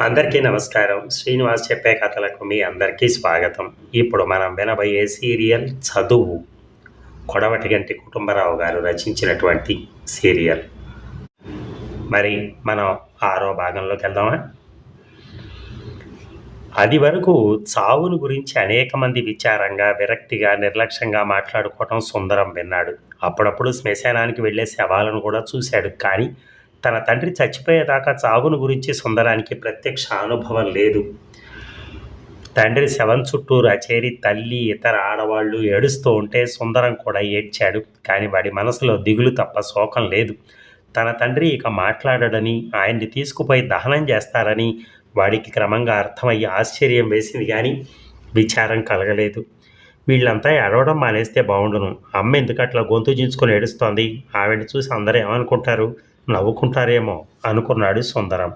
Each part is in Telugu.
అందరికీ నమస్కారం. శ్రీనివాస్ చెప్పే కథలకు మీ అందరికీ స్వాగతం. ఇప్పుడు మనం వినబోయే సీరియల్ చదువు. కొడవటి గంటి కుటుంబరావు గారు రచించినటువంటి సీరియల్. మరి మనం ఆరో భాగంలోకి వెళ్దామా? అది వరకు చావును గురించి అనేక మంది విచారంగా విరక్తిగా నిర్లక్ష్యంగా మాట్లాడుకోవటం సుందరం విన్నాడు. అప్పుడప్పుడు శ్మశానానికి వెళ్ళే శవాలను కూడా చూశాడు. కానీ తన తండ్రి చచ్చిపోయేదాకా చావును గురించి సుందరానికి ప్రత్యక్ష అనుభవం లేదు. తండ్రి శవం చుట్టూ రచేరి తల్లి ఇతర ఆడవాళ్ళు ఏడుస్తూ ఉంటే సుందరం కూడా ఏడ్చాడు. కానీ వాడి మనసులో దిగులు తప్ప శోకం లేదు. తన తండ్రి ఇక మాట్లాడడని ఆయన్ని తీసుకుపోయి దహనం చేస్తారని వాడికి క్రమంగా అర్థమయ్యి ఆశ్చర్యం వేసింది కానీ విచారం కలగలేదు. వీళ్ళంతా ఏడవడం మానేస్తే బాగుండును అమ్మ ఎందుకు అట్లా గొంతు చించుకొని ఏడుస్తోంది? ఆవిడ చూసి అందరూ ఏమనుకుంటారు? నవ్వుకుంటారేమో అనుకున్నాడు సుందరం.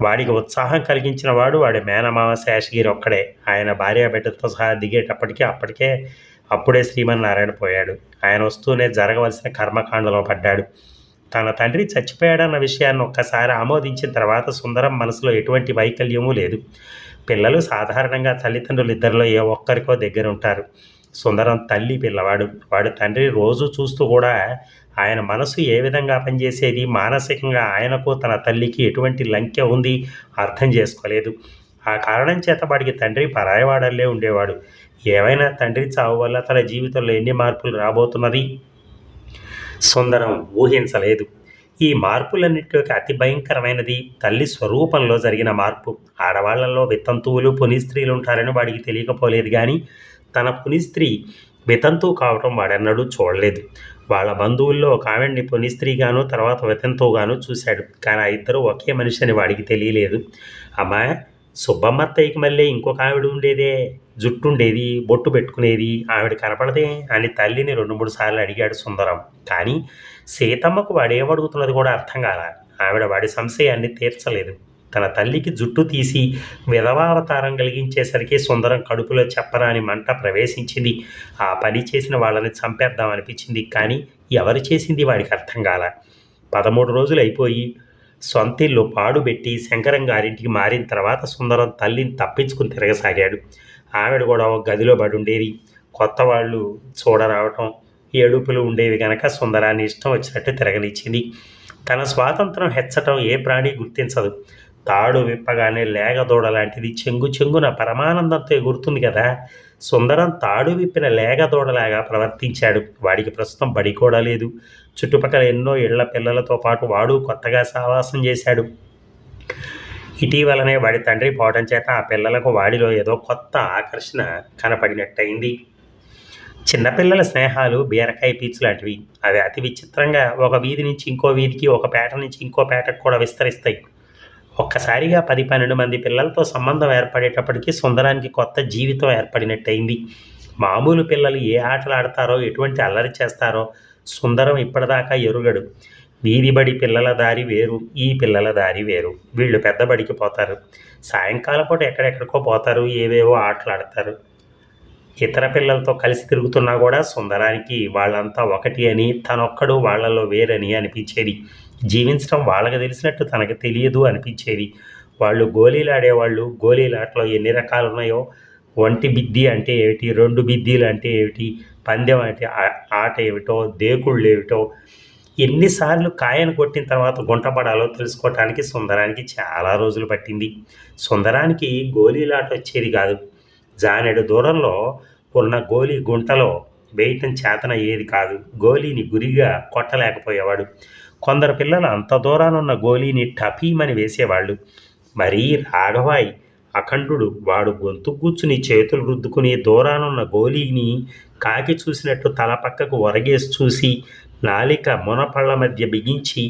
వాడికి ఉత్సాహం కలిగించిన వాడు వాడి మేనమామ శేషగిరి ఒక్కడే. ఆయన భార్య బిడ్డతో సహా దిగేటప్పటికీ అప్పటికే అప్పుడే శ్రీమన్నారాయణ పోయాడు. ఆయన వస్తూనే జరగవలసిన కర్మకాండలో పడ్డాడు. తన తండ్రి చచ్చిపోయాడన్న విషయాన్ని ఒక్కసారి ఆమోదించిన తర్వాత సుందరం మనసులో ఎటువంటి వైకల్యమూ లేదు. పిల్లలు సాధారణంగా తల్లిదండ్రులు ఇద్దరిలో ఏ ఒక్కరికో దగ్గర ఉంటారు సుందరం తల్లి పిల్లవాడు. వాడు తండ్రి రోజు చూస్తూ కూడా ఆయన మనసు ఏ విధంగా పనిచేసేది? మానసికంగా ఆయనకు తన తల్లికి ఎటువంటి లంకె ఉంది? అర్థం చేసుకోలేదు. ఆ కారణం చేత వాడికి తండ్రి పరాయవాడల్లే ఉండేవాడు. ఏమైనా తండ్రి చావు వల్ల తన జీవితంలో ఎన్ని మార్పులు రాబోతున్నది? సుందరం ఊహించలేదు. ఈ మార్పులన్నింటిలోకి అతి భయంకరమైనది తల్లి స్వరూపంలో జరిగిన మార్పు. ఆడవాళ్ళలో వితంతువులు పునిస్త్రీలు ఉంటారని వాడికి తెలియకపోలేదు కానీ తన పునిస్త్రీ వితంతువు కావటం వాడన్నడూ చూడలేదు. వాళ్ళ బంధువుల్లో ఒక ఆవిడ్ని పునిస్త్రీగాను తర్వాత వితంతువుగాను చూశాడు. కానీ ఆ ఇద్దరు ఒకే మనిషి అని వాడికి తెలియలేదు. అమ్మా సుబ్బమ్మత్తయ్యకి మళ్ళీ ఇంకొక ఆవిడ ఉండేదే. జుట్టు ఉండేది బొట్టు పెట్టుకునేది. ఆవిడ కనపడదే అని తల్లిని రెండు మూడు సార్లు అడిగాడు సుందరం. కానీ సీతమ్మకు వాడేమడుగుతున్నది కూడా అర్థం కాల. ఆవిడ వాడి సంశయాన్ని తీర్చలేదు. తన తల్లికి జుట్టు తీసి విధవావతారం కలిగించేసరికి సుందరం కడుపులో చెప్పరాని మంట ప్రవేశించింది. ఆ పని చేసిన వాళ్ళని చంపేద్దాం అనిపించింది కానీ ఎవరు చేసింది వాడికి అర్థం కాల. పదమూడు రోజులు అయిపోయి సొంతిల్లు పాడుబెట్టి శంకరం గారింటికి మారిన తర్వాత సుందరం తల్లిని తప్పించుకుని తిరగసాగాడు. ఆవిడ కూడా ఒక గదిలో పడి ఉండేది. కొత్త వాళ్ళు చూడరావటం ఏడుపులు ఉండేవి కనుక సుందరాన్ని ఇష్టం వచ్చినట్టు తిరగనిచ్చింది. తన స్వాతంత్రం హెచ్చటం ఏ ప్రాణి గుర్తించదు. తాడు విప్పగానే లేగదూడ లాంటిది చెంగు చెంగున పరమానందంతో ఎగురుతుంది కదా. సుందరం తాడు విప్పిన లేగదూడలాగా ప్రవర్తించాడు. వాడికి ప్రస్తుతం బడి కూడా లేదు. చుట్టుపక్కల ఎన్నో ఇళ్ళ పిల్లలతో పాటు వాడు కొత్తగా సావాసం చేశాడు. ఇటీవలనే వాడి తండ్రి పోవడం చేత ఆ పిల్లలకు వాడిలో ఏదో కొత్త ఆకర్షణ కనపడినట్టయింది. చిన్నపిల్లల స్నేహాలు బీరకాయ పీచు లాంటివి. అవి అతి విచిత్రంగా ఒక వీధి నుంచి ఇంకో వీధికి ఒక పేట నుంచి ఇంకో పేటకు కూడా విస్తరిస్తాయి. ఒక్కసారిగా పది పన్నెండు మంది పిల్లలతో సంబంధం ఏర్పడేటప్పటికీ సుందరానికి కొత్త జీవితం ఏర్పడినట్టయింది. మామూలు పిల్లలు ఏ ఆటలు ఆడతారో ఎటువంటి అల్లరి చేస్తారో సుందరం ఇప్పటిదాకా ఎరుగడు. వీధి బడి పిల్లల దారి వేరు ఈ పిల్లల దారి వేరు. వీళ్ళు పెద్ద బడికి పోతారు. సాయంకాలం పూట ఎక్కడెక్కడికో పోతారు ఏవేవో ఆటలు ఆడతారు ఇతర పిల్లలతో కలిసి తిరుగుతున్నా కూడా సుందరానికి వాళ్ళంతా ఒకటి అని తనొక్కడు వాళ్ళలో వేరని అనిపించేది. జీవించడం వాళ్ళకి తెలిసినట్టు తనకు తెలియదు అనిపించేది. వాళ్ళు గోళీలు ఆడేవాళ్ళు గోళీలాటలో ఎన్ని రకాలు ఉన్నాయో ఒంటి బిద్ది అంటే ఏమిటి రెండు బిద్దీలు అంటే ఏమిటి పందెం అంటే ఆ- ఆట ఏమిటో దేకుళ్ళు ఏమిటో ఎన్నిసార్లు కాయను కొట్టిన తర్వాత గుంటపడాలో తెలుసుకోవటానికి సుందరానికి చాలా రోజులు పట్టింది. సుందరానికి గోళీలాట వచ్చేది కాదు. జానెడు దూరంలో ఉన్న గోలీ గుంటలో వేయటం చేతన అయ్యేది కాదు. గోలీని గురిగా కొట్టలేకపోయేవాడు. కొందరు పిల్లలు అంత దూరానున్న గోలీని టపీమని వేసేవాళ్ళు. మరీ రాఘవాయ్ అఖండుడు వాడు గొంతు కూర్చుని చేతులు రుద్దుకుని దూరానున్న గోలీని కాకి చూసినట్టు తల పక్కకు ఒరగేసి చూసి నాలిక మునపళ్ళ మధ్య బిగించి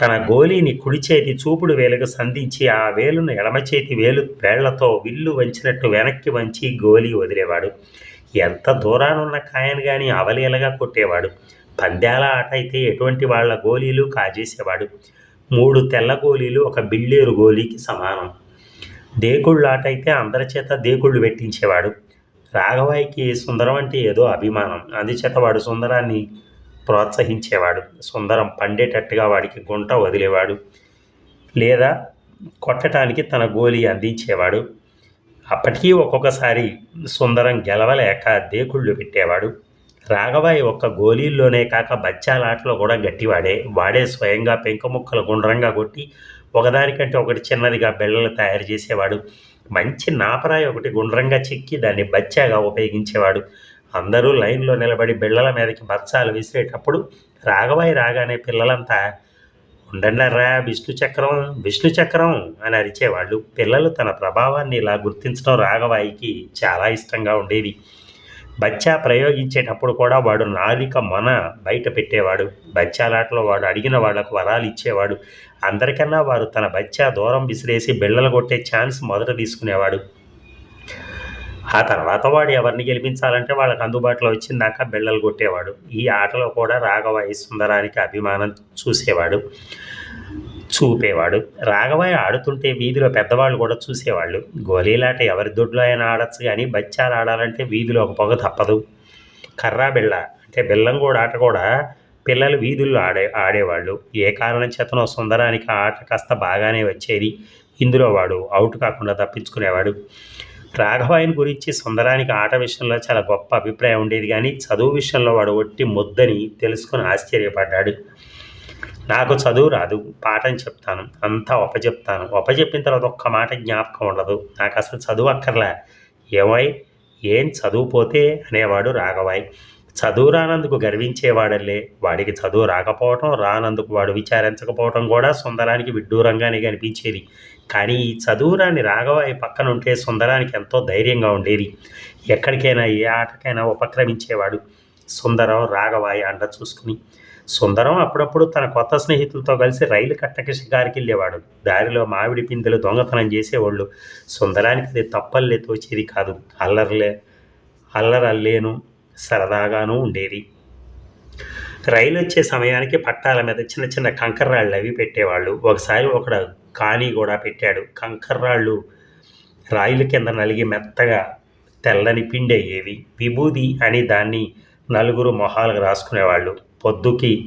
తన గోలీని కుడి చేతి చూపుడు వేలుగా సంధించి ఆ వేలును ఎడమ చేతి వేలు వేళ్ళతో విల్లు వంచినట్టు వెనక్కి వంచి గోలీ వదిలేవాడు. ఎంత దూరానున్న కాయను కానీ అవలీలగా కొట్టేవాడు. పంద్యాల ఆట అయితే ఎటువంటి వాళ్ళ గోళీలు కాజేసేవాడు. మూడు తెల్ల గోళీలు ఒక బిళ్ళేరు గోళీకి సమానం. దేకుళ్ళు ఆట అయితే అందరి చేత దేకుళ్ళు పెట్టించేవాడు. రాఘవాయికి సుందరం అంటే ఏదో అభిమానం. అందుచేత వాడు సుందరాన్ని ప్రోత్సహించేవాడు. సుందరం పండేటట్టుగా వాడికి గుంట వదిలేవాడు. లేదా కొట్టడానికి తన గోలి అందించేవాడు. అప్పటికీ ఒక్కొక్కసారి సుందరం గెలవలేక దేకుళ్ళు పెట్టేవాడు. రాఘవాయి ఒక్క గోళీల్లోనే కాక బచ్చాలాటలో కూడా గట్టివాడే. వాడే స్వయంగా పెంక ముక్కలు గుండ్రంగా కొట్టి ఒకదానికంటే ఒకటి చిన్నదిగా బిళ్ళలు తయారు చేసేవాడు. మంచి నాపరాయి ఒకటి గుండ్రంగా చిక్కి దాన్ని బచ్చాగా ఉపయోగించేవాడు. అందరూ లైన్లో నిలబడి బిళ్ళల మీదకి బచ్చాలు విసిరేటప్పుడు రాఘవాయి రాగానే పిల్లలంతా ఉండండర్రా విష్ణు చక్రం విష్ణు చక్రం అని అరిచేవాళ్ళు. పిల్లలు తన ప్రభావాన్ని ఇలా గుర్తించడం రాఘవాయికి చాలా ఇష్టంగా ఉండేది. బచ్చా ప్రయోగించేటప్పుడు కూడా వాడు నాలిక మన బయట పెట్టేవాడు. బచ్చాలాటలో వాడు అడిగిన వాళ్ళకు వరాలు ఇచ్చేవాడు. అందరికన్నా వారు తన బచ్చా దూరం విసిరేసి బిళ్ళలు కొట్టే ఛాన్స్ మొదట తీసుకునేవాడు. ఆ తర్వాత వాడు ఎవరిని గెలిపించాలంటే వాళ్ళకి అందుబాటులో వచ్చిందాకా బిళ్ళలు కొట్టేవాడు. ఈ ఆటలో కూడా రాఘవ సుందరానికి అభిమానం చూసేవాడు. చూపేవాడు. రాఘవాయి ఆడుతుంటే వీధిలో పెద్దవాళ్ళు కూడా చూసేవాళ్ళు. గోళీలాట ఎవరి దొడ్లో అయినా ఆడచ్చు కానీ బచ్చాలు ఆడాలంటే వీధిలో ఒక పొగ తప్పదు. కర్రా బిళ్ళ అంటే బిల్లం కూడా ఆట కూడా పిల్లలు వీధుల్లో ఆడే ఆడేవాళ్ళు. ఏ కారణం చేతనో సుందరానికి ఆట కాస్త బాగానే వచ్చేది. ఇందులో వాడు అవుట్ కాకుండా తప్పించుకునేవాడు. రాఘవాయిని గురించి సుందరానికి ఆట విషయంలో చాలా గొప్ప అభిప్రాయం ఉండేది కానీ చదువు విషయంలో వాడు ఒట్టి ముద్దని తెలుసుకొని ఆశ్చర్యపడ్డాడు. నాకు చదువు రాదు పాఠం చెప్తాను అంతా ఒప్పచెప్తాను ఒప్పచెప్పిన తర్వాత ఒక్క మాట జ్ఞాపకం ఉండదు. నాకు అసలు చదువు అక్కర్లే. ఏమై? ఏం చదువుపోతే? అనేవాడు రాఘవాయ్. చదువు రానందుకు గర్వించేవాడల్లే. వాడికి చదువు రాకపోవటం రానందుకు వాడు విచారించకపోవటం కూడా సుందరానికి విడ్డూరంగానే కనిపించేది. కానీ ఈ చదువు రాని రాఘవాయి పక్కన ఉంటే సుందరానికి ఎంతో ధైర్యంగా ఉండేది. ఎక్కడికైనా ఏ ఆటకైనా ఉపక్రమించేవాడు సుందరం రాఘవాయి అండ చూసుకుని. సుందరం అప్పుడప్పుడు తన కొత్త స్నేహితులతో కలిసి రైలు కట్టకి షికారికి వెళ్ళేవాడు దారిలో మామిడి పిందెలు దొంగతనం చేసేవాళ్ళు. సుందరానికి అది తప్పల్లే తోచేది కాదు. అల్లర్లే అల్లరల్లేను సరదాగాను ఉండేది. రైలు వచ్చే సమయానికి పట్టాల మీద చిన్న చిన్న కంకర్రాళ్ళు అవి పెట్టేవాళ్ళు. ఒకసారి ఒకడు కానీ కూడా పెట్టాడు. కంకర్రాళ్ళు రాయిల కింద నలిగి మెత్తగా తెల్లని పిండి అయ్యేవి విభూది అని దాన్ని నలుగురు మొహాలకు రాసుకునేవాళ్ళు. పొద్దుకి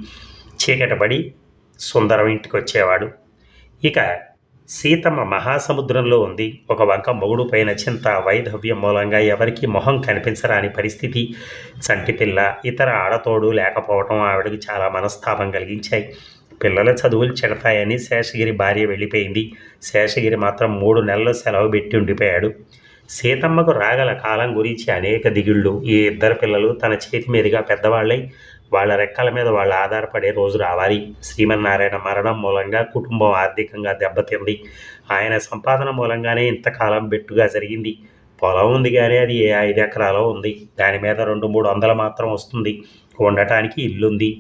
చీకటపడి సుందరం ఇంటికి వచ్చేవాడు ఇక సీతమ్మ మహాసముద్రంలో ఉంది. ఒక వంక మొగుడు పైన చింత వైధవ్యం మూలంగా ఎవరికి మొహం కనిపించరాని పరిస్థితి. చంటిపిల్ల ఇతర ఆడతోడు లేకపోవడం ఆవిడకి చాలా మనస్తాపం కలిగించాయి. పిల్లల చదువులు చెడతాయని శేషగిరి భార్య వెళ్ళిపోయింది. శేషగిరి మాత్రం మూడు నెలలు సెలవు పెట్టి ఉండిపోయాడు. సీతమ్మకు రాగల కాలం గురించి అనేక దిగుళ్ళు. ఈ ఇద్దరు పిల్లలు తన చేతి మీదుగా పెద్దవాళ్ళై వాళ్ళ రెక్కల మీద వాళ్ళు ఆధారపడే రోజు రావాలి. శ్రీమన్నారాయణ మరణం మూలంగా కుటుంబం ఆర్థికంగా దెబ్బతింది. ఆయన సంపాదన మూలంగానే ఇంతకాలం బెట్టుగా జరిగింది. పొలం ఉంది కానీ అది ఏ ఐదు ఎకరాలో ఉంది. దాని మీద రెండు మూడు వందలు మాత్రం వస్తుంది. ఉండటానికి ఇల్లుంది.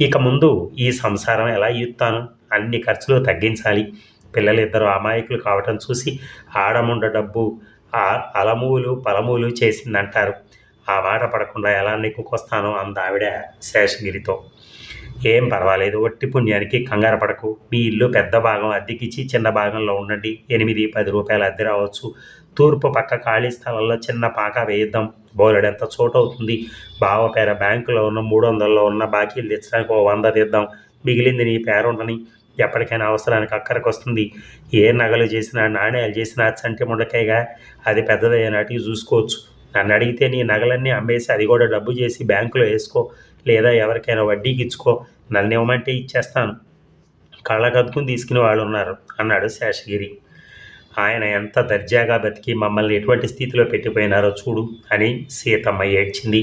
ఇక ముందు ఈ సంసారం ఎలా ఇస్తాను అన్ని ఖర్చులు తగ్గించాలి. పిల్లలిద్దరూ అమాయకులు కావటం చూసి ఆడముండ డబ్బు అలమూలు పలమూలు చేసిందంటారు. ఆ బాట పడకుండా ఎలా నెక్కుకొస్తానో అంద ఆవిడ శేషగిరితో. ఏం పర్వాలేదు ఒట్టి పుణ్యానికి కంగారు పడకు. మీ ఇల్లు పెద్ద భాగం అద్దెకిచ్చి చిన్న భాగంలో ఉండండి. ఎనిమిది పది రూపాయలు అద్దె రావచ్చు. తూర్పు పక్క ఖాళీ స్థలంలో చిన్న పాక వేయిద్దాం. బోలెడంత చోటు అవుతుంది బావ పేర బ్యాంకులో ఉన్న మూడు వందల్లో ఉన్న బాకీలు తెచ్చడానికి ఓ వంద తీద్దాం. మిగిలింది నీ పేరుండని ఎప్పటికైనా అవసరానికి అక్కడికి వస్తుంది ఏ నగలు చేసినా నాణ్యాలు చేసినా చంటి ముండకాయగా అది పెద్దదయ్యేనాటికి చూసుకోవచ్చు. నన్ను అడిగితే నీ నగలన్నీ అమ్మేసి అది కూడా డబ్బు చేసి బ్యాంకులో వేసుకో లేదా ఎవరికైనా వడ్డీకి ఇచ్చుకో నన్ను ఇవ్వమంటే ఇచ్చేస్తాను. కళ్ళ కదుకుని తీసుకుని వాళ్ళు ఉన్నారు అన్నాడు శేషగిరి. ఆయన ఎంత దర్జాగా బతికి మమ్మల్ని ఎటువంటి స్థితిలో పెట్టిపోయినారో చూడు అని సీతమ్మ ఏడ్చింది.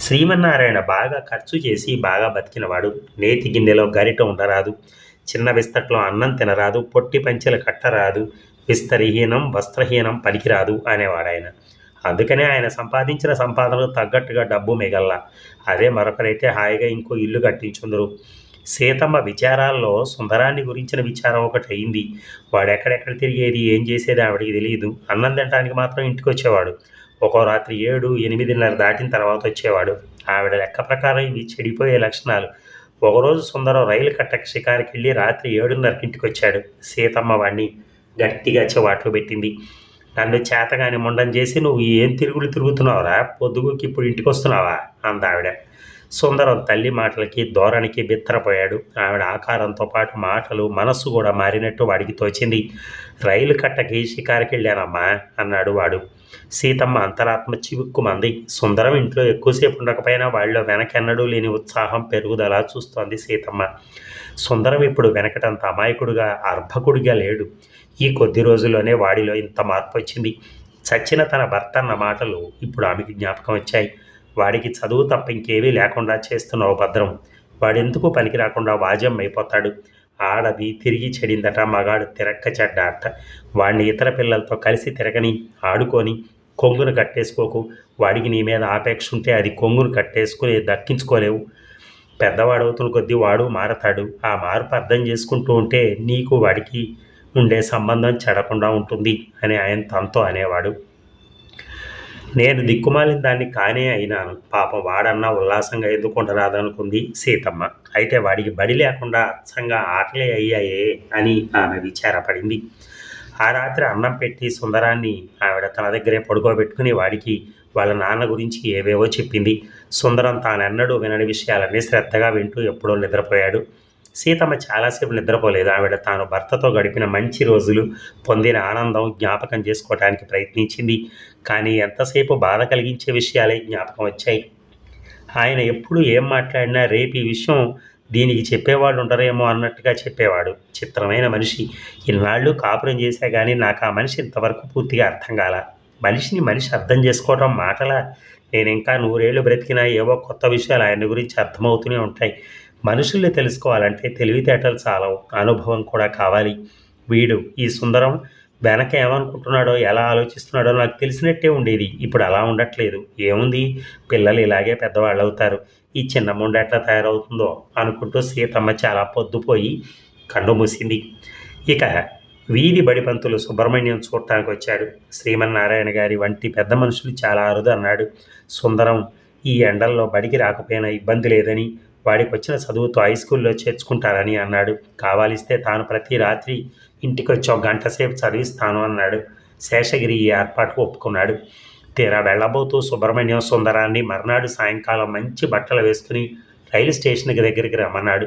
శ్రీమన్నారాయణ బాగా ఖర్చు చేసి బాగా బతికినవాడు. నేతి గిన్నెలో గరిట ఉండరాదు చిన్న విస్తట్లో అన్నం తినరాదు పొట్టి పంచెలు కట్టరాదు విస్తరహీనం వస్త్రహీనం పనికిరాదు అనేవాడు ఆయన అందుకనే ఆయన సంపాదించిన సంపాదనకు తగ్గట్టుగా డబ్బు మిగల్లా. అదే మరొకరైతే హాయిగా ఇంకో ఇల్లు కట్టించుందరు. సీతమ్మ విచారాల్లో సుందరాన్ని గురించిన విచారం ఒకటి అయింది. వాడు ఎక్కడెక్కడ తిరిగేది ఏం చేసేది ఆవిడికి తెలియదు అన్నం తినడానికి మాత్రం ఇంటికి వచ్చేవాడు ఒక్కో రాత్రి ఏడు ఎనిమిదిన్నర దాటిన తర్వాత వచ్చేవాడు. ఆవిడ లెక్క ప్రకారం ఇవి చెడిపోయే లక్షణాలు. ఒకరోజు సుందరం రైలు కట్టక షికారికి వెళ్ళి రాత్రి ఏడున్నరకి ఇంటికి వచ్చాడు సీతమ్మ వాడిని గట్టిగా చెవాట్లు పెట్టింది. నన్ను చేతగాని ముండం చేసి నువ్వు ఏం తిరుగులు తిరుగుతున్నావురా? పొద్దుగుకి ఇప్పుడు ఇంటికి వస్తున్నావా అందావిడ. సుందరం తల్లి మాటలకి ధోరణికి బిత్తరపోయాడు. ఆవిడ ఆకారంతో పాటు మాటలు మనస్సు కూడా మారినట్టు వాడికి తోచింది. రైలు కట్టకి షికారికి వెళ్ళానమ్మా అన్నాడు వాడు. సీతమ్మ అంతరాత్మ చివుక్కుమంది. సుందరం ఇంట్లో ఎక్కువసేపు ఉండకపోయినా వాళ్ళలో వెనకెన్నడూ లేని ఉత్సాహం పెరుగుదల చూస్తోంది సీతమ్మ. సుందరం ఇప్పుడు వెనకటంత అమాయకుడుగా అర్భకుడిగా లేడు. ఈ కొద్ది రోజుల్లోనే వాడిలో ఇంత మార్పు వచ్చింది. చచ్చిన తన భర్త అన్న మాటలు ఇప్పుడు ఆమెకి జ్ఞాపకం వచ్చాయి. వాడికి చదువు తప్ప ఇంకేమీ లేకుండా చేస్తున్నావు భద్రం. వాడెందుకు పనికి రాకుండా వాజం అయిపోతాడు. ఆడది తిరిగి చెడిందట మగాడు తిరక్క చెడ్డ అట. వాడిని ఇతర పిల్లలతో కలిసి తిరగని ఆడుకొని కొంగును కట్టేసుకోకు. వాడికి నీ మీద ఆపేక్ష ఉంటే అది కొంగును కట్టేసుకుని దక్కించుకోలేవు. పెద్దవాడవుతున్న కొద్దీ వాడు మారతాడు. ఆ మార్పు అర్థం చేసుకుంటూ ఉంటే నీకు వాడికి ఉండే సంబంధం చెడకుండా ఉంటుంది అని ఆయన తనతో అనేవాడు. నేను దిక్కుమాలిన దాన్ని కానే అయినాను. పాపం వాడన్నా ఉల్లాసంగా ఎదుర్కొంటరాదనుకుంది సీతమ్మ. అయితే వాడికి బడి లేకుండా అచ్చంగా ఆటలే అయ్యాయే అని ఆమె విచారపడింది. ఆ రాత్రి అన్నం పెట్టి సుందరాన్ని ఆవిడ తన దగ్గరే పడుకోబెట్టుకుని వాడికి వాళ్ళ నాన్న గురించి ఏవేవో చెప్పింది. సుందరం తానెన్నడూ వినని విషయాలన్నీ శ్రద్ధగా వింటూ ఎప్పుడో నిద్రపోయాడు. సీతమ్మ చాలాసేపు నిద్రపోలేదు. ఆవిడ తాను భర్తతో గడిపిన మంచి రోజులు పొందిన ఆనందం జ్ఞాపకం చేసుకోవడానికి ప్రయత్నించింది. కానీ ఎంతసేపు బాధ కలిగించే విషయాలే జ్ఞాపకం వచ్చాయి. ఆయన ఎప్పుడు ఏం మాట్లాడినా రేపు ఈ విషయం దీనికి చెప్పేవాళ్ళు ఉండరేమో అన్నట్టుగా చెప్పేవాడు. చిత్రమైన మనిషి. ఇన్నాళ్ళు కాపురం చేశా కానీ నాకు ఆ మనిషి ఇంతవరకు పూర్తిగా అర్థం కాల. మనిషిని మనిషి అర్థం చేసుకోవడం మాటలా? నేను ఇంకా నూరేళ్ళు బ్రతికినా ఏవో కొత్త విషయాలు ఆయన గురించి అర్థమవుతూనే ఉంటాయి. మనుషుల్ని తెలుసుకోవాలంటే తెలివితేటలు చాలవు అనుభవం కూడా కావాలి. వీడు ఈ సుందరం వెనక ఏమనుకుంటున్నాడో ఎలా ఆలోచిస్తున్నాడో నాకు తెలిసినట్టే ఉండేది. ఇప్పుడు అలా ఉండట్లేదు. ఏముంది? పిల్లలు ఇలాగే పెద్దవాళ్ళు అవుతారు ఈ చిన్న ముండ ఎట్లా తయారవుతుందో అనుకుంటూ సీతమ్మ చాలా పొద్దుపోయి కన్ను మూసింది. ఇక వీధి బడిపంతులు సుబ్రహ్మణ్యం చూడటానికి వచ్చాడు. శ్రీమన్నారాయణ గారి వంటి పెద్ద మనుషులు చాలా అరుదు అన్నాడు. సుందరం ఈ ఎండల్లో బడికి రాకపోయినా ఇబ్బంది లేదని వాడికి వచ్చిన చదువుతో హై స్కూల్లో చేర్చుకుంటారని అన్నాడు. కావాలిస్తే తాను ప్రతి రాత్రి ఇంటికి వచ్చి ఒక గంట సేపు చదివిస్తాను అన్నాడు. శేషగిరి ఈ ఏర్పాటుకు ఒప్పుకున్నాడు. తీరా వెళ్ళబోతూ సుబ్రహ్మణ్యం సుందరాన్ని మర్నాడు సాయంకాలం మంచి బట్టలు వేసుకుని రైలు స్టేషన్కి దగ్గరికి రమ్మన్నాడు.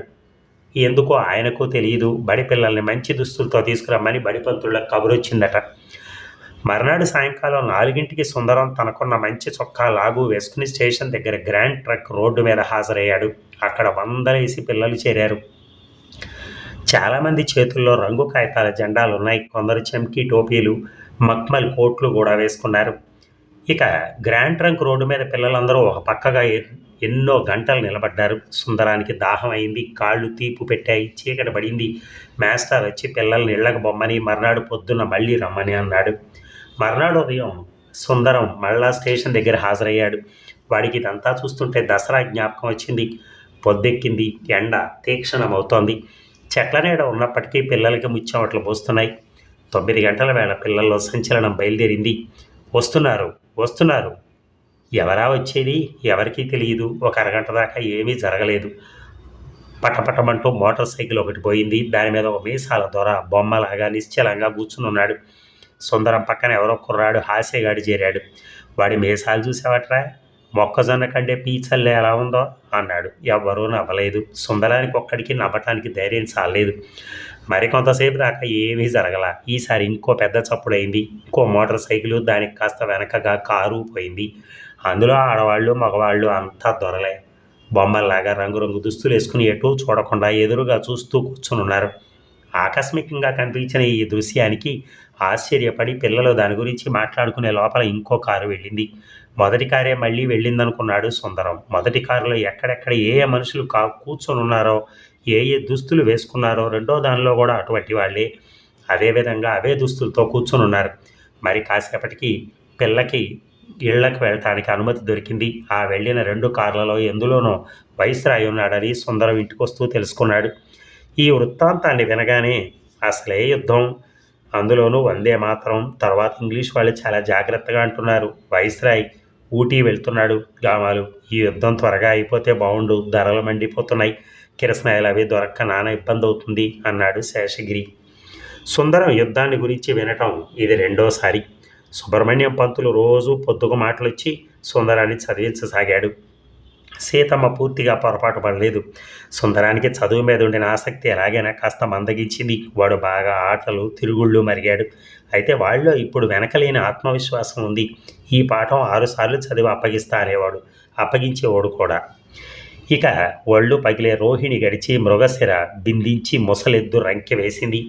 ఎందుకో ఆయనకు తెలియదు బడి పిల్లల్ని మంచి దుస్తులతో తీసుకురమ్మని బడిపంతుళ్ళకి కబురొచ్చిందట. మర్నాడు సాయంకాలం నాలుగింటికి సుందరం తనకున్న మంచి చొక్కా లాగు వేసుకుని స్టేషన్ దగ్గర గ్రాండ్ ట్రక్ రోడ్డు మీద హాజరయ్యాడు. అక్కడ వందలేసి పిల్లలు చేరారు. చాలామంది చేతుల్లో రంగు కాగితాల జెండాలు ఉన్నాయి. కొందరు చెంకీ టోపీలు మక్మల్ కోట్లు కూడా వేసుకున్నారు. ఇక గ్రాండ్ ట్రంక్ రోడ్డు మీద పిల్లలందరూ ఒక పక్కగా ఎన్నో గంటలు నిలబడ్డారు. సుందరానికి దాహం అయింది. కాళ్ళు తీపు పెట్టాయి. చీకటి పడింది. మాస్టర్ వచ్చి పిల్లల్ని ఇళ్ళకు బొమ్మని మర్నాడు పొద్దున్న మళ్ళీ రమ్మని అన్నాడు. మర్నాడు ఉదయం సుందరం మళ్ళా స్టేషన్ దగ్గర హాజరయ్యాడు. వాడికి ఇదంతా చూస్తుంటే దసరా జ్ఞాపకం వచ్చింది. పొద్దెక్కింది. ఎండ తీక్షణమవుతోంది. చెట్ల నీడ ఉన్నప్పటికీ పిల్లలకి ముచ్చెమట్లు పోస్తున్నాయి. తొమ్మిది గంటల వేళ పిల్లల్లో సంచలనం బయలుదేరింది. వస్తున్నారు వస్తున్నారు. ఎవరా వచ్చేది? ఎవరికీ తెలియదు. ఒక అరగంట దాకా ఏమీ జరగలేదు. పటపటమంటూ మోటార్ సైకిల్ ఒకటి పోయింది. దాని మీద ఒక మీసాల దొర బొమ్మలాగా నిశ్చలంగా కూర్చుని ఉన్నాడు సుందరం పక్కన ఎవరో కుర్రాడు హాస్యగాడి చేరాడు. వాడి మీసాలు చూసావట్రా? మొక్కజొన్న కంటే పీచల్లే ఎలా ఉందో అన్నాడు. ఎవ్వరూ నవ్వలేదు. సుందరానికి ఒక్కడికి నవ్వటానికి ధైర్యం చాలేదు మరి కొంతసేపు దాకా ఏమీ జరగల. ఈసారి ఇంకో పెద్ద చప్పుడైంది. ఇంకో మోటార్ సైకిల్ దానికి కాస్త వెనకగా కారు పోయింది. అందులో ఆడవాళ్ళు మగవాళ్ళు అంతా దొరలే. బొమ్మల్లాగా రంగురంగు దుస్తులు వేసుకుని ఎటు చూడకుండా ఎదురుగా చూస్తూ కూర్చుని ఉన్నారు ఆకస్మికంగా కనిపించిన ఈ దృశ్యానికి ఆశ్చర్యపడి పిల్లలు దాని గురించి మాట్లాడుకునే లోపల ఇంకో కారు వెళ్ళింది. మొదటి కారే మళ్ళీ వెళ్ళిందనుకున్నాడు సుందరం. మొదటి కారులో ఎక్కడెక్కడ ఏ ఏ మనుషులు కా కూర్చొని ఉన్నారో ఏ ఏ దుస్తులు వేసుకున్నారో రెండో దానిలో కూడా అటువంటి వాళ్ళే. అదేవిధంగా అవే దుస్తులతో కూర్చొని ఉన్నారు మరి కాసేపటికి పిల్లకి ఇళ్ళకు వెళ్ళటానికి అనుమతి దొరికింది. ఆ వెళ్ళిన రెండు కార్లలో ఎందులోనో వైస్రాయి ఉన్నాడని సుందరం ఇంటికి వస్తూ తెలుసుకున్నాడు. ఈ వృత్తాంతాన్ని వినగానే అసలే యుద్ధం. అందులోనూ వందే మాత్రం. తర్వాత ఇంగ్లీష్ వాళ్ళు చాలా జాగ్రత్తగా అంటున్నారు. వైస్రాయ్ ఊటీ వెళ్తున్నాడు. గామాలు ఈ యుద్ధం త్వరగా అయిపోతే బాగుండు ధరలు మండిపోతున్నాయి. కిరసనాయలు అవి దొరక్క నానా ఇబ్బంది అవుతుంది అన్నాడు శేషగిరి. సుందరం యుద్ధాన్ని గురించి వినటం ఇది రెండోసారి. సుబ్రహ్మణ్యం పంతులు రోజు పొద్దుకు మాటలొచ్చి సుందరాన్ని చదివించసాగాడు. సీతమ్మ పూర్తిగా పొరపాటు పడలేదు. సుందరానికి చదువు మీద ఉండిన ఆసక్తి ఎలాగైనా కాస్త మందగించింది. వాడు బాగా ఆటలు తిరుగుళ్ళు మరిగాడు. అయితే వాళ్ళలో ఇప్పుడు వెనకలేని ఆత్మవిశ్వాసం ఉంది. ఈ పాఠం ఆరుసార్లు చదివి అప్పగిస్తా అనేవాడు అప్పగించేవాడు కూడా. ఇక ఒళ్ళు పగిలే రోహిణి గడిచి మృగశిర బిందించి ముసలెద్దు రంకె వేసింది.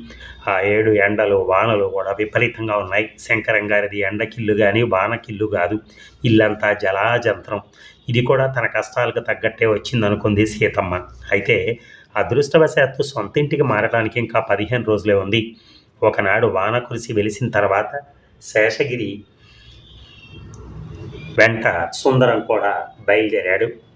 ఆ ఏడు ఎండలు వానలు కూడా విపరీతంగా ఉన్నాయి. శంకరం గారిది ఎండకిల్లు కానీ వానకిల్లు కాదు. ఇల్లంతా జలాజంత్రం. ఇది కూడా తన కష్టాలకు తగ్గట్టే వచ్చిందనుకుంది సీతమ్మ. అయితే అదృష్టవశాత్తు సొంత ఇంటికి మారడానికి ఇంకా పదిహేను రోజులే ఉంది. ఒకనాడు వాన కురిసి వెలిసిన తర్వాత శేషగిరి వెంట సుందరం కూడా బయలుదేరాడు.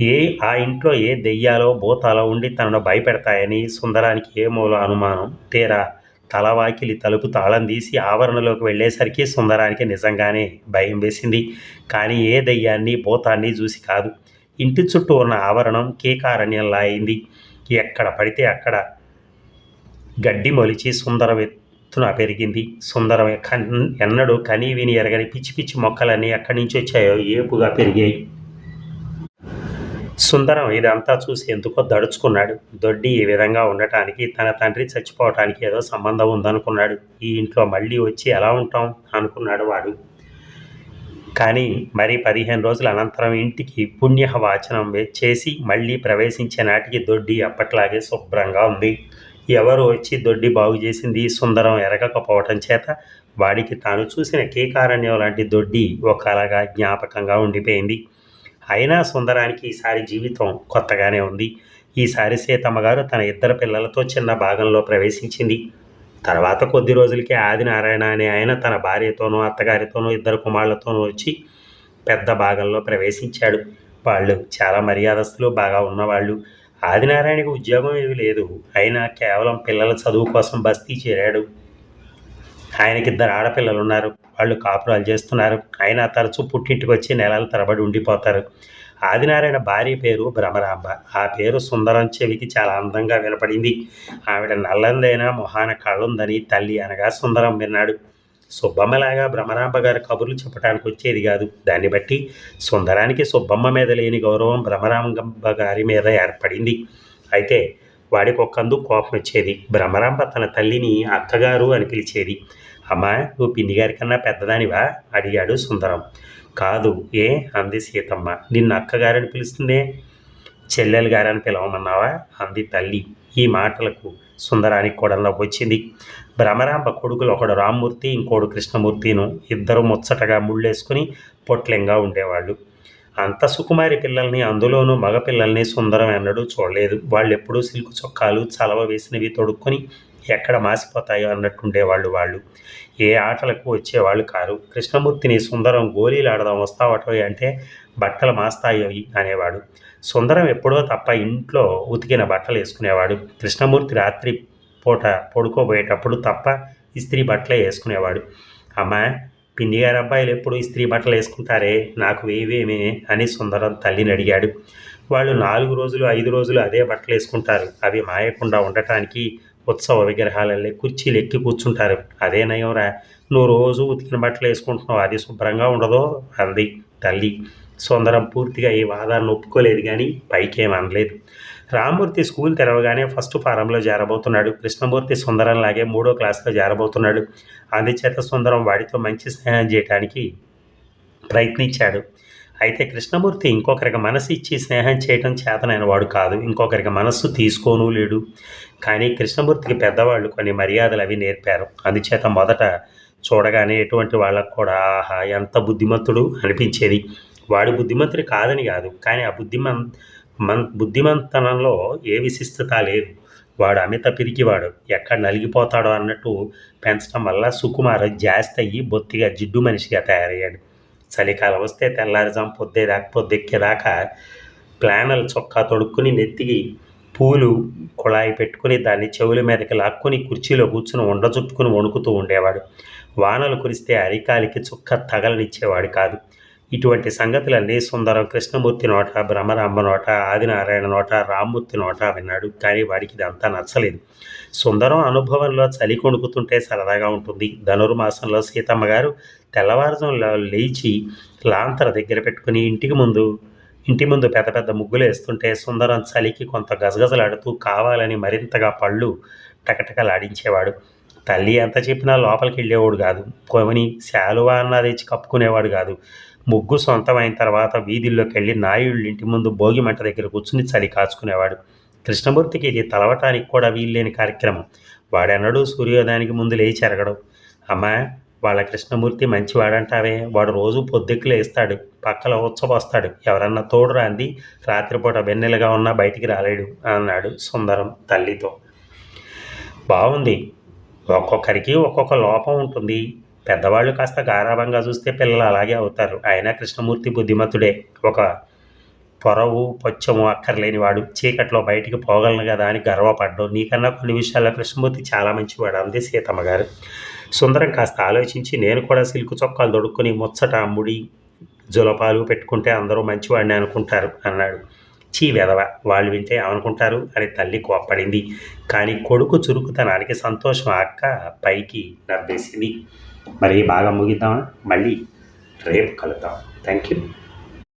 ఏ ఆ ఇంట్లో ఏ దెయ్యాలో భూతాలో ఉండి తనను భయపెడతాయని సుందరానికి ఏ మూల అనుమానం? తీరా. తలవాకిలి తలుపు తాళం తీసి ఆవరణలోకి వెళ్ళేసరికి సుందరానికి నిజంగానే భయం వేసింది. కానీ ఏ దెయ్యాన్ని భూతాన్ని చూసి కాదు. ఇంటి చుట్టూ ఉన్న ఆవరణం కేకారణ్యంలా అయింది. ఎక్కడ పడితే అక్కడ గడ్డి మొలిచి సుందరం ఎత్తున పెరిగింది. సుందరం కన్ ఎన్నడూ కనీ విని ఎరగని పిచ్చి పిచ్చి మొక్కలన్నీ ఎక్కడి నుంచి వచ్చాయో ఏపుగా పెరిగాయి. సుందరం ఇదంతా చూసి ఎందుకో దడుచుకున్నాడు. దొడ్డి ఈ విధంగా ఉండటానికి తన తండ్రి చచ్చిపోవటానికి ఏదో సంబంధం ఉందనుకున్నాడు. ఈ ఇంట్లో మళ్ళీ వచ్చి ఎలా ఉంటాం? అనుకున్నాడు వాడు. కానీ మరి పదిహేను రోజుల అనంతరం ఇంటికి పుణ్య వాచనం వే- చేసి మళ్ళీ ప్రవేశించే నాటికి దొడ్డి అప్పట్లాగే శుభ్రంగా ఉంది. ఎవరు వచ్చి దొడ్డి బాగు చేసింది సుందరం ఎరగకపోవటం చేత వాడికి తాను చూసిన కేకారణ్యం లాంటి దొడ్డి ఒకలాగా జ్ఞాపకంగా ఉండిపోయింది. అయినా సుందరానికి ఈసారి జీవితం కొత్తగానే ఉంది. ఈసారి సీతమ్మ గారు తన ఇద్దరు పిల్లలతో చిన్న భాగంలో ప్రవేశించింది. తర్వాత కొద్ది రోజులకి ఆదినారాయణ అనే ఆయన తన భార్యతోనూ అత్తగారితోనూ ఇద్దరు కుమారులతోనూ వచ్చి పెద్ద భాగంలో ప్రవేశించాడు. వాళ్ళు చాలా మర్యాదస్తులు బాగా ఉన్నవాళ్ళు. ఆదినారాయణకి ఉద్యోగం ఏమీ లేదు. అయినా కేవలం పిల్లల చదువు కోసం బస్తీ చేరాడు. ఆయనకి ఇద్దరు ఆడపిల్లలు ఉన్నారు వాళ్ళు కాపురాలు చేస్తున్నారు. ఆయన తరచూ పుట్టింటికి వచ్చి నెలల తరబడి ఉండిపోతారు. ఆదినారాయణ భార్య పేరు భ్రమరాంబ. ఆ పేరు సుందరం చెవికి చాలా అందంగా వినపడింది. ఆవిడ నల్లందైనా మొహాన కళ్ళుందని తల్లి అనగా సుందరం విన్నాడు. సుబ్బమ్మలాగా భ్రమరాంబ గారి కబుర్లు చెప్పడానికి వచ్చేది కాదు. దాన్ని బట్టి సుందరానికి సుబ్బమ్మ మీద లేని గౌరవం భ్రమరాంబ గారి మీద ఏర్పడింది. అయితే వాడికి ఒక్కందు కోపం వచ్చేది భ్రమరాంబ తన తల్లిని అత్తగారు అని పిలిచేది. అమ్మా నువ్వు పిన్ని గారి కన్నా పెద్దదానివా? అడిగాడు సుందరం. కాదు ఏ? అంది సీతమ్మ. నిన్న అక్కగారని పిలుస్తుందే? చెల్లెలు గారని పిలవమన్నావా? అంది తల్లి. ఈ మాటలకు సుందరానికి కూడా నవ్వొచ్చింది భ్రమరాంబ కొడుకులు ఒకడు రామ్మూర్తి ఇంకోడు కృష్ణమూర్తిను ఇద్దరు ముచ్చటగా ముళ్ళేసుకుని పొట్లెంగా ఉండేవాళ్ళు. అంత సుకుమారి పిల్లల్ని అందులోనూ మగపిల్లల్ని సుందరం ఎన్నడూ చూడలేదు. వాళ్ళు ఎప్పుడూ సిల్కు చొక్కాలు చలవ వేసినవి తొడుక్కొని ఎక్కడ మాసిపోతాయో అన్నట్టుండేవాళ్ళు వాళ్ళు ఏ ఆటలకు వచ్చేవాళ్ళు కారు. కృష్ణమూర్తిని సుందరం గోళీలు ఆడదాం వస్తావటో అంటే బట్టలు మాస్తాయో అనేవాడు. సుందరం ఎప్పుడో తప్ప ఇంట్లో ఉతికిన బట్టలు వేసుకునేవాడు. కృష్ణమూర్తి రాత్రి పూట పడుకోబోయేటప్పుడు తప్ప ఇస్త్రీ బట్టలే వేసుకునేవాడు. అమ్మా పిన్ని గారి అబ్బాయిలు ఎప్పుడు ఇస్త్రీ బట్టలు వేసుకుంటారే? నాకు వేవేమే అని సుందరం తల్లిని అడిగాడు. వాళ్ళు నాలుగు రోజులు ఐదు రోజులు అదే బట్టలు వేసుకుంటారు. అవి మాయకుండా ఉండటానికి ఉత్సవ విగ్రహాలల్లి కుర్చీలు ఎక్కి కూర్చుంటారు. అదే నయంరా నువ్వు రోజు ఉతికిన బట్టలు వేసుకుంటున్నావు అది శుభ్రంగా ఉండదో? అంది తల్లి. సుందరం పూర్తిగా ఈ వాదాన్ని ఒప్పుకోలేదు కానీ పైకేం అనలేదు. రామ్మూర్తి స్కూల్ తెరవగానే ఫస్ట్ ఫారంలో జారబోతున్నాడు. కృష్ణమూర్తి సుందరంలాగే మూడో క్లాస్లో జారబోతున్నాడు. అందుచేత సుందరం వాడితో మంచి స్నేహం చేయడానికి ప్రయత్నించాడు. అయితే కృష్ణమూర్తి ఇంకొకరికి మనసు ఇచ్చి స్నేహం చేయటం చేతనైన వాడు కాదు. ఇంకొకరికి మనస్సు తీసుకోను లేడు. కానీ కృష్ణమూర్తికి పెద్దవాళ్ళు కొన్ని మర్యాదలు అవి నేర్పారు. అందుచేత మొదట చూడగానే ఎటువంటి వాళ్ళకు కూడా ఆహా ఎంత బుద్ధిమంతుడు అనిపించేది. వాడు బుద్ధిమంతుడు కాదని కాదు. కానీ ఆ బుద్ధిమం మన్ బుద్ధిమంతనంలో ఏ విశిష్టత లేదు. వాడు అమిత పిరికివాడు. ఎక్కడ నలిగిపోతాడో అన్నట్టు పెంచడం వల్ల సుకుమార్ జాస్తి అయ్యి బొత్తిగా జిడ్డు మనిషిగా తయారయ్యాడు. చలికాలం వస్తే తెల్లారుజాం పొద్దేదాకా పొద్దెక్కేదాకా ప్లానల్ చొక్కా తొడుక్కుని నెత్తికి పూలు కుళాయి పెట్టుకుని దాన్ని చెవుల మీదకి లాక్కొని కుర్చీలో కూర్చుని ఉండ చుట్టుకుని వణుకుతూ ఉండేవాడు. వానలు కురిస్తే అరికాలికి చుక్క తగలనిచ్చేవాడు కాదు. ఇటువంటి సంగతులన్నీ సుందరం కృష్ణమూర్తి నోట భ్రమరాంబ నోట ఆదినారాయణ నోట రామ్మూర్తి నోట విన్నాడు. కానీ వాడికి ఇదంతా నచ్చలేదు. సుందరం అనుభవంలో చలి కొణుకుతుంటే సరదాగా ఉంటుంది. ధనుర్మాసంలో సీతమ్మ గారు తెల్లవారుజంలో లేచి లాంతర దగ్గర పెట్టుకుని ఇంటికి ముందు ఇంటి ముందు పెద్ద పెద్ద ముగ్గులు వేస్తుంటే సుందరం చలికి కొంత గజగజలాడుతూ కావాలని మరింతగా పళ్ళు టకటకలాడించేవాడు. తల్లి ఎంత చెప్పినా లోపలికి వెళ్ళేవాడు కాదు. కొమని శాలువా అన్న తెచ్చి కప్పుకునేవాడు కాదు. ముగ్గు సొంతమైన తర్వాత వీధుల్లోకి వెళ్ళి నాయుళ్ళు ఇంటి ముందు భోగి మంట దగ్గర కూర్చుని చలి కాచుకునేవాడు. కృష్ణమూర్తికి ఇది తలవటానికి కూడా వీల్లేని కార్యక్రమం. వాడెన్నడూ సూర్యోదయానికి ముందు లేచి ఎరగడం అమ్మా వాళ్ళ కృష్ణమూర్తి మంచివాడంటావే? వాడు రోజు పొద్దుక్కులు వేస్తాడు పక్కల ఉచ్చబోస్తాడు. ఎవరన్నా తోడు రాంది రాత్రిపూట వెన్నెలుగా ఉన్నా బయటికి రాలేడు అన్నాడు సుందరం తల్లితో. బాగుంది ఒక్కొక్కరికి ఒక్కొక్క లోపం ఉంటుంది. పెద్దవాళ్ళు కాస్త గారాభంగా చూస్తే పిల్లలు అలాగే అవుతారు. అయినా కృష్ణమూర్తి బుద్ధిమంతుడే. ఒక పొరవు పొచ్చము అక్కర్లేనివాడు. చీకట్లో బయటికి పోగలను కదా అని గర్వపడ్డం. నీకన్నా కొన్ని విషయాల్లో కృష్ణమూర్తి చాలా మంచివాడు. అంది సీతమ్మ గారు. సుందరం కాస్త ఆలోచించి నేను కూడా సిల్కు చొక్కాలు దొడుక్కుని ముచ్చట ముడి జులపాలు పెట్టుకుంటే అందరూ మంచివాడిని అనుకుంటారు అన్నాడు. చీ వెదవ వాళ్ళు వింటే ఏమనుకుంటారు? అని తల్లి కోప్పడింది. కానీ కొడుకు చురుకుతనానికి సంతోషం అక్క పైకి నవ్వేసింది. మరి బాగా ముగిద్దామా? మళ్ళీ రేపు కలుద్దాం. Thank you